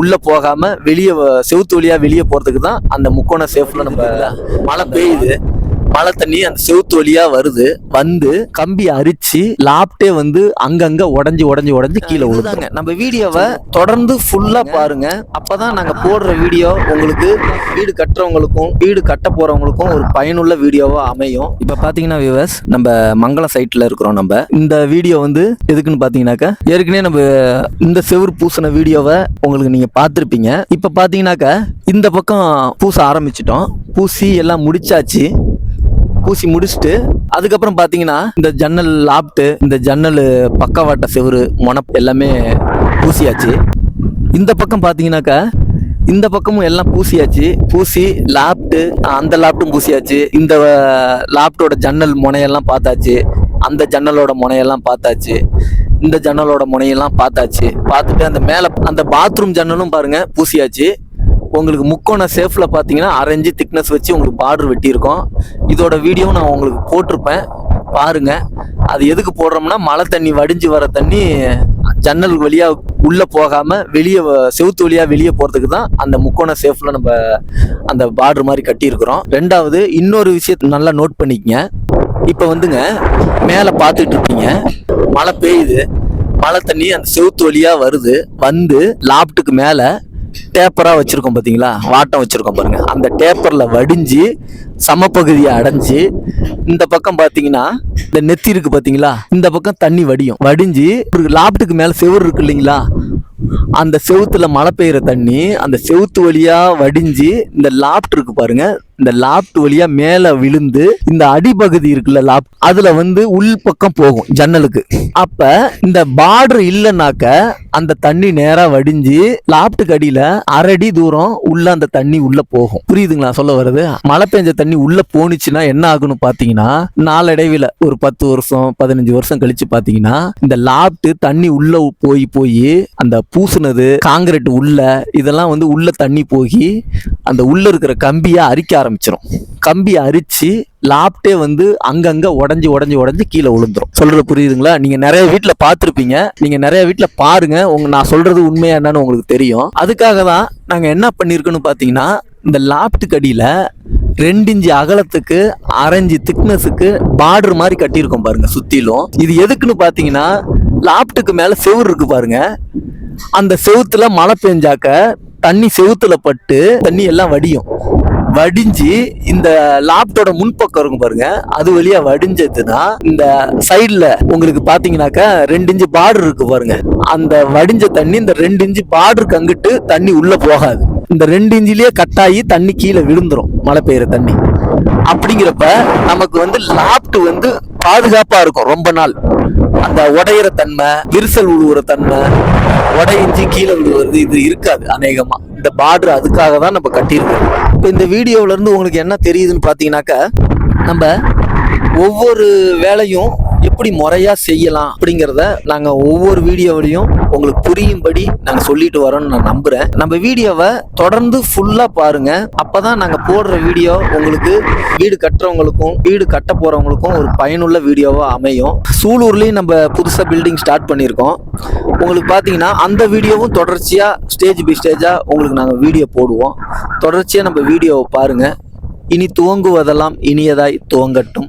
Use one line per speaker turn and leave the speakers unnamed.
உள்ள போகாம வெளியே செவுத்து வழியா வெளியே போறதுக்கு தான் அந்த முக்கோண சேஃப்ல நம்ம மழை பெய்யுது. மழை தண்ணி அந்த செவுத்து வழியா வருது. வந்து கம்பி அரிச்சு லாப்டே வந்து அங்கங்க உடஞ்சி உடஞ்சி உடஞ்சி கீழே விழுதாங்க நம்ம வீடியோவை தொடர்ந்து ஃபுல்லா பாருங்க. அப்பதான் நாங்க போடுற வீடியோ உங்களுக்கு வீடு கட்டுறவங்களுக்கும் வீடு கட்ட போறவங்களுக்கும் ஒரு பயனுள்ள வீடியோவா அமையும். இப்ப பாத்தீங்கன்னா வியூவர்ஸ் நம்ம மங்களம் சைட்ல இருக்கிறோம் நம்ம. இந்த வீடியோ வந்து எதுக்குன்னு பாத்தீங்கன்னாக்கா ஏற்கனவே நம்ம இந்த செவுரு பூசின வீடியோவை உங்களுக்கு நீங்க பார்த்துருப்பீங்க. இப்ப பாத்தீங்கன்னாக்கா இந்த பக்கம் பூச ஆரம்பிச்சிட்டோம். பூசி எல்லாம் முடிச்சாச்சு. பூசி முடிச்சுட்டு அதுக்கப்புறம் பார்த்தீங்கன்னா இந்த ஜன்னல் லாப்ட்டு இந்த ஜன்னல் பக்கவாட்ட செவுரு மொனப் எல்லாமே பூசியாச்சு. இந்த பக்கம் பார்த்தீங்கன்னாக்கா இந்த பக்கமும் எல்லாம் பூசியாச்சு. பூசி லாப்ட்டு அந்த லாப்ட்டும் பூசியாச்சு. இந்த லாப்டோட ஜன்னல் முனையெல்லாம் பார்த்தாச்சு. அந்த ஜன்னலோட முனையெல்லாம் பார்த்தாச்சு. இந்த ஜன்னலோட முனையெல்லாம் பார்த்தாச்சு. பார்த்துட்டு அந்த மேலே அந்த பாத்ரூம் ஜன்னலும் பாருங்க பூசியாச்சு. உங்களுக்கு முக்கோண சேஃப்ல பார்த்தீங்கன்னா அரைஞ்சு திக்னஸ் வச்சு உங்களுக்கு பார்டர் வெட்டியிருக்கோம். இதோட வீடியோ நான் உங்களுக்கு போட்டிருப்பேன். பாருங்க. அது எதுக்கு போடுறோம்னா மழை தண்ணி வடிஞ்சு வர தண்ணி ஜன்னல் வழியாக உள்ளே போகாமல் வெளியே செவுத்து வழியாக வெளியே போகிறதுக்கு தான் அந்த முக்கோண சேஃபில் நம்ம அந்த பார்டர் மாதிரி கட்டியிருக்கிறோம். ரெண்டாவது இன்னொரு விஷயத்தை நல்லா நோட் பண்ணிக்கங்க. இப்போ வந்துங்க மேலே பார்த்துட்டு இருப்பீங்க மழை பெய்யுது. மழை தண்ணி அந்த செவுத்து வழியாக வருது. வந்து லாப்ட்டுக்கு மேலே டேப்பராக வச்சுருக்கோம் பார்த்தீங்களா வாட்டம் வச்சுருக்கோம் பாருங்கள் அந்த டேப்பரில் வடிஞ்சு சமப்பகுதியை அடைஞ்சு இந்த பக்கம் பார்த்தீங்கன்னா இந்த நெத்தி இருக்குது பார்த்தீங்களா இந்த பக்கம் தண்ணி வடியும். வடிஞ்சு ஒரு லாப்ட்டுக்கு மேலே செவுரு இருக்கு இல்லைங்களா? அந்த செவுத்துல மழை பெய்கிற தண்ணி அந்த செவுத்து வழியாக வடிஞ்சு இந்த லாப்ட் இருக்குது பாருங்கள் இந்த லாப்ட் வழியா மேல விழுந்து இந்த அடிபகுதி இருக்குல்ல லாப்ட் அதுல வந்து உள் பக்கம் போகும் ஜன்னலுக்கு. அப்ப இந்த பார்டர் இல்லைனாக்க அந்த தண்ணி நேரா வடிஞ்சு லாப்ட்டுக்கு அடியில அரடி தூரம் உள்ள அந்த தண்ணி உள்ள போகும். புரியுதுங்களா சொல்ல வருது மழை பெஞ்ச தண்ணி உள்ள போணுச்சுன்னா என்ன ஆகும்னு பாத்தீங்கன்னா நாளடைவில் ஒரு பத்து வருஷம் பதினஞ்சு வருஷம் கழிச்சு பாத்தீங்கன்னா இந்த லாப்ட் தண்ணி உள்ள போய் போய் அந்த பூசுனது காங்கிரீட் உள்ள இதெல்லாம் வந்து உள்ள தண்ணி போய் அந்த உள்ள இருக்கிற கம்பியை அரிக்க ஆரம்பிச்சிடும் கம்பி அரிச்சு லாப்டே வந்து அங்கங்க உடஞ்சி உடஞ்சி உடஞ்சி கீழே விழுந்துரும். சொல்றது புரியுதுங்களா? நீங்க நிறைய வீட்டில் பார்த்துருப்பீங்க. நீங்க நிறைய வீட்டில் பாருங்க. உங்க நான் சொல்றது உண்மையா என்னன்னு உங்களுக்கு தெரியும். அதுக்காக தான் நாங்க என்ன பண்ணிருக்கோம்னு பாத்தீங்கன்னா இந்த லாப்ட்டுக்கு அடியில் ரெண்டு இன்ச்சு அகலத்துக்கு அரைஞ்சு திக்னஸுக்கு பார்டர் மாதிரி கட்டியிருக்கோம் பாருங்க சுத்திலும். இது எதுக்குன்னு பாத்தீங்கன்னா லாப்ட்டுக்கு மேல செவுரு இருக்கு பாருங்க. அந்த செவுத்துல மழை பெஞ்சாக்க தண்ணி செவுத்துல பட்டு தண்ணி எல்லாம் வடியும். வடிஞ்சு இந்த லாப்டோட முன்பக்கம் இருக்கும் பாருங்க. அது வழியா வடிஞ்சதுன்னா இந்த சைட்ல உங்களுக்கு பாத்தீங்கன்னாக்கா ரெண்டு இன்ச்சு பார்டர் இருக்கு பாருங்க. அந்த வடிஞ்ச தண்ணி இந்த ரெண்டு இன்ச்சு பார்டருக்கு அங்கிட்டு தண்ணி உள்ள போகாது. இந்த ரெண்டு இன்ச்சிலேயே கட்டாயி தண்ணி கீழே விழுந்துரும் மழை பெய்யுற தண்ணி. அப்படிங்கிறப்ப நமக்கு வந்து லாப்ட் வந்து பாதுகாப்பா இருக்கும் ரொம்ப நாள். அந்த உடையிற தன்மை விரிசல் விழுவுற தன்மை உடையிஞ்சி கீழே விழுவுறது இது இருக்காது அநேகமா. இந்த பார்டர் அதுக்காக தான் நம்ம கட்டியிருக்கோம். இப்போ இந்த வீடியோவிலேருந்து உங்களுக்கு என்ன தெரியுதுன்னு பார்த்தீங்கன்னாக்கா நம்ம ஒவ்வொரு வேலையும் எப்படி முறையா செய்யலாம் அப்படிங்கிறத நாங்க ஒவ்வொரு வீடியோவிலையும் உங்களுக்கு புரியும்படி நாங்க சொல்லிட்டு வரோம்னு நான் நம்புறேன். நம்ம வீடியோவை தொடர்ந்து ஃபுல்லா பாருங்க. அப்பதான் நாங்க போடுற வீடியோ உங்களுக்கு வீடு கட்டுறவங்களுக்கும் வீடு கட்ட போறவங்களுக்கும் ஒரு பயனுள்ள வீடியோவா அமையும். சூலூர்லயும் நம்ம புதுசா பில்டிங் ஸ்டார்ட் பண்ணியிருக்கோம். உங்களுக்கு பார்த்தீங்கன்னா அந்த வீடியோவும் தொடர்ச்சியா ஸ்டேஜ் பை ஸ்டேஜா உங்களுக்கு நாங்கள் வீடியோ போடுவோம். தொடர்ச்சியா நம்ம வீடியோவை பாருங்க. இனி துவங்குவதெல்லாம் இனியதாய் துவங்கட்டும்.